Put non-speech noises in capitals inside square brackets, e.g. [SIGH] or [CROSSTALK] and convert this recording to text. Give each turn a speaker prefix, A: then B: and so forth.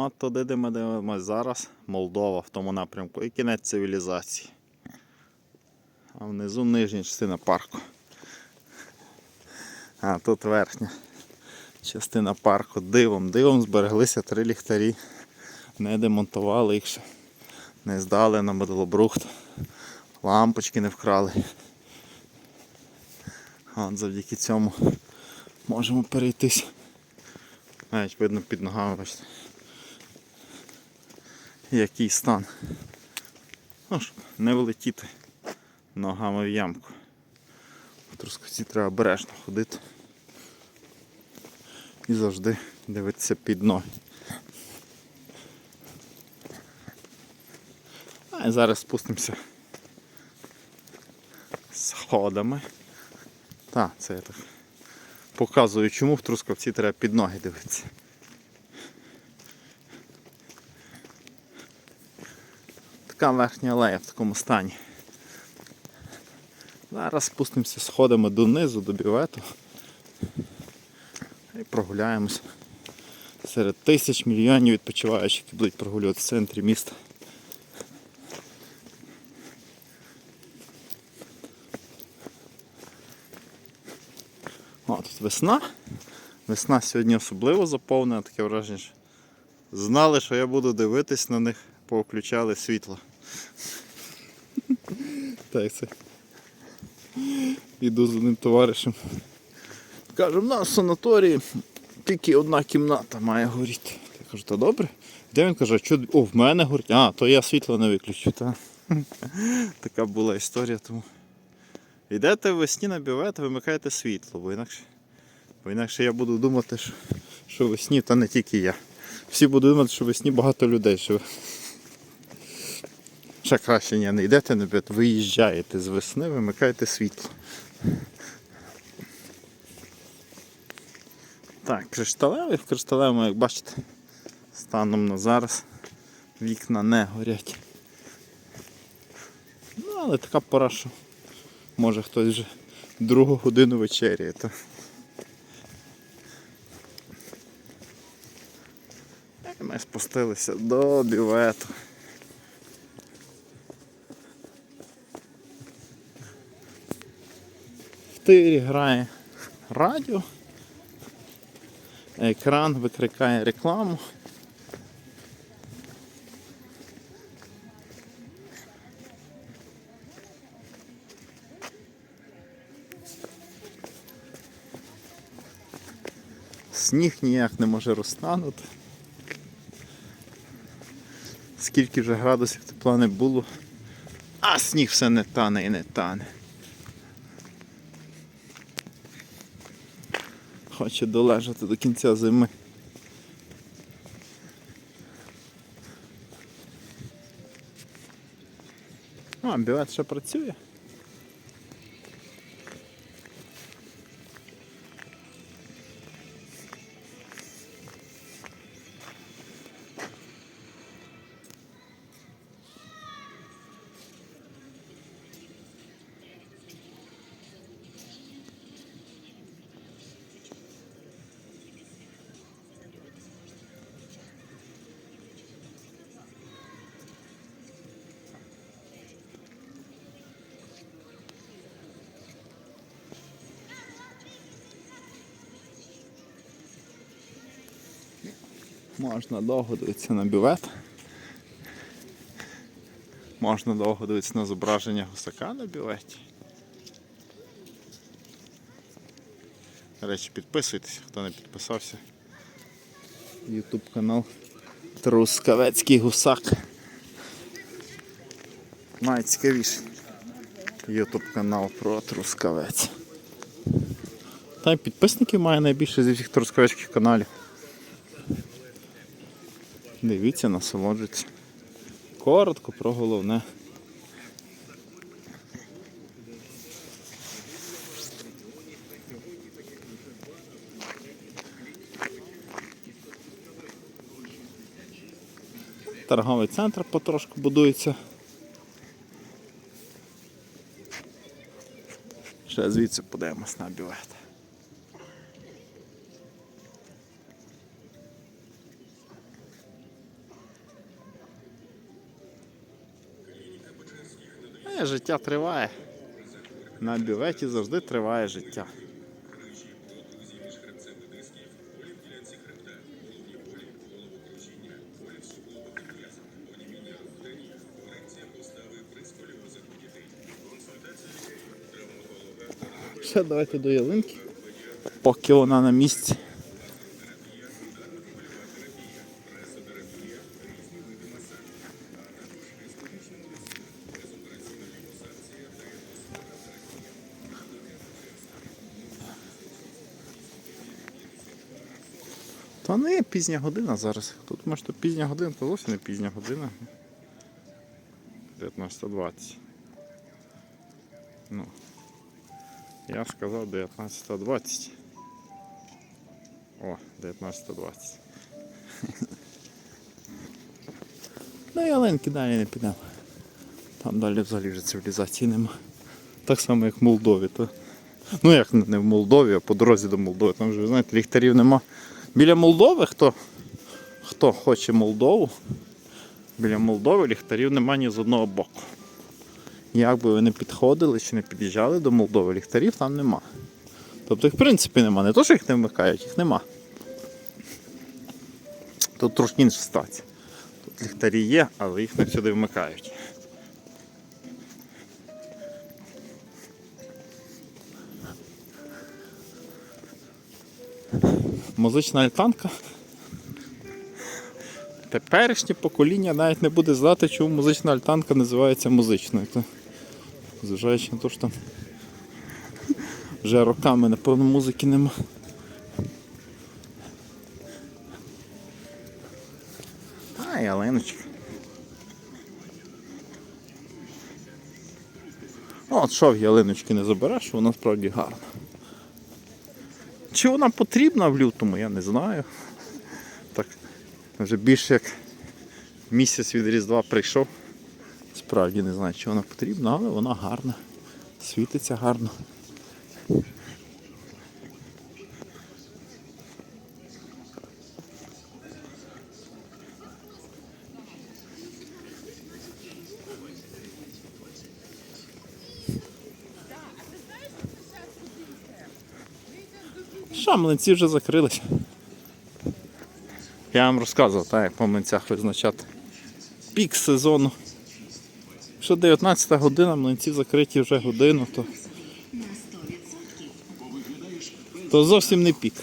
A: От туди, де ми дивимося зараз, Молдова в тому напрямку і кінець цивілізації. А внизу нижня частина парку. А тут верхня частина парку. Дивом, дивом збереглися три ліхтарі. Не демонтували їх ще. Не здали на металобрухт. Лампочки не вкрали. От завдяки цьому можемо перейтись. Навіть видно під ногами, бачите. Який стан. Ну, щоб не влетіти ногами в ямку. В Трускавці треба обережно ходити. І завжди дивитися під ноги. А зараз спустимося сходами. Так, це я так показую, чому в Трускавці треба під ноги дивитися. Така верхня алея в такому стані. Зараз спустимося сходами донизу, до бювету. І прогуляємось серед тисяч мільйонів відпочиваючих, які будуть прогулювати в центрі міста. О, тут весна. Весна сьогодні особливо заповнена, таке враження. що Знали, що я буду дивитись на них, повключали світло. Це. Іду з одним товаришем. Каже, в нас в санаторії тільки одна кімната має горіти. Я кажу, та добре. Де він каже, що о, в мене горить? А, то я світло не виключу. Та? [LAUGHS] Така була історія. Тому. Йдете весні на бювет, вимикаєте світло, бо інакше, бо інакше я буду думати, що, що весні, та не тільки я. Всі будуть думати, що весні багато людей живе. Ще краще ні, не йдете на бювет, виїжджаєте з весни, вимикаєте світло. Так, кришталевий, в кришталевому, як бачите, станом на зараз вікна не горять. Ну, але така пора, що може хтось вже другу годину вечеряє. То... Ми спустилися до бювету. В грає радіо. Екран викрикає рекламу. Сніг ніяк не може розтанути. Скільки вже градусів тепла не було, а сніг все не тане і не тане. Хоче долежати до кінця зими. А, білет ще працює. Можна довго дивитися на бювет. Можна довго дивитися на зображення гусака на бюветі. До речі, підписуйтесь, хто не підписався. Ютуб канал Трускавецький гусак. Найцікавіший Ютуб канал про Трускавець. Та й підписників має найбільше зі всіх трускавецьких каналів. Дивіться, насолоджуйтесь. Коротко про головне. Торговий центр потрошку будується. Ще звідси подивимось на бювет. Ні, життя триває. На бюветі завжди триває життя. Ще давайте до ялинки. Поки вона на місці. Та не пізня година зараз. Тут може то пізня година, то зовсім не пізня година. 19.20. Ну. Я сказав 19.20. О, 19.20. [LAUGHS] Ну ялинки далі не підемо. Там далі взагалі вже цивілізації нема. Так само, як в Молдові. То... Ну як не в Молдові, а по дорозі до Молдови. Там вже, знаєте, ліхтарів нема. Біля Молдови, хто, хто хоче Молдову, біля Молдови ліхтарів нема ні з одного боку. Як би ви не підходили чи не під'їжджали до Молдови, ліхтарів там нема. Тобто їх в принципі нема. Не то, що їх не вмикають, їх нема. Тут трошки інша ситуація. Тут ліхтарі є, але їх не всюди вмикають. Музична альтанка. Теперішнє покоління навіть не буде знати, чому музична альтанка називається музичною. То, зважаючи на те, що там вже роками, напевно, музики нема. А, ялиночка. От що в ялиночки не забереш, вона справді гарна. Чи вона потрібна в лютому, я не знаю. Так, вже більше як місяць від Різдва прийшов. Справді не знаю, чи вона потрібна, але вона гарна. Світиться гарно. Що, млинці вже закрилися. Я вам розказував, так, як по млинцях визначати пік сезону. Якщо 19 година, млинці закриті вже годину, то, то зовсім не пік.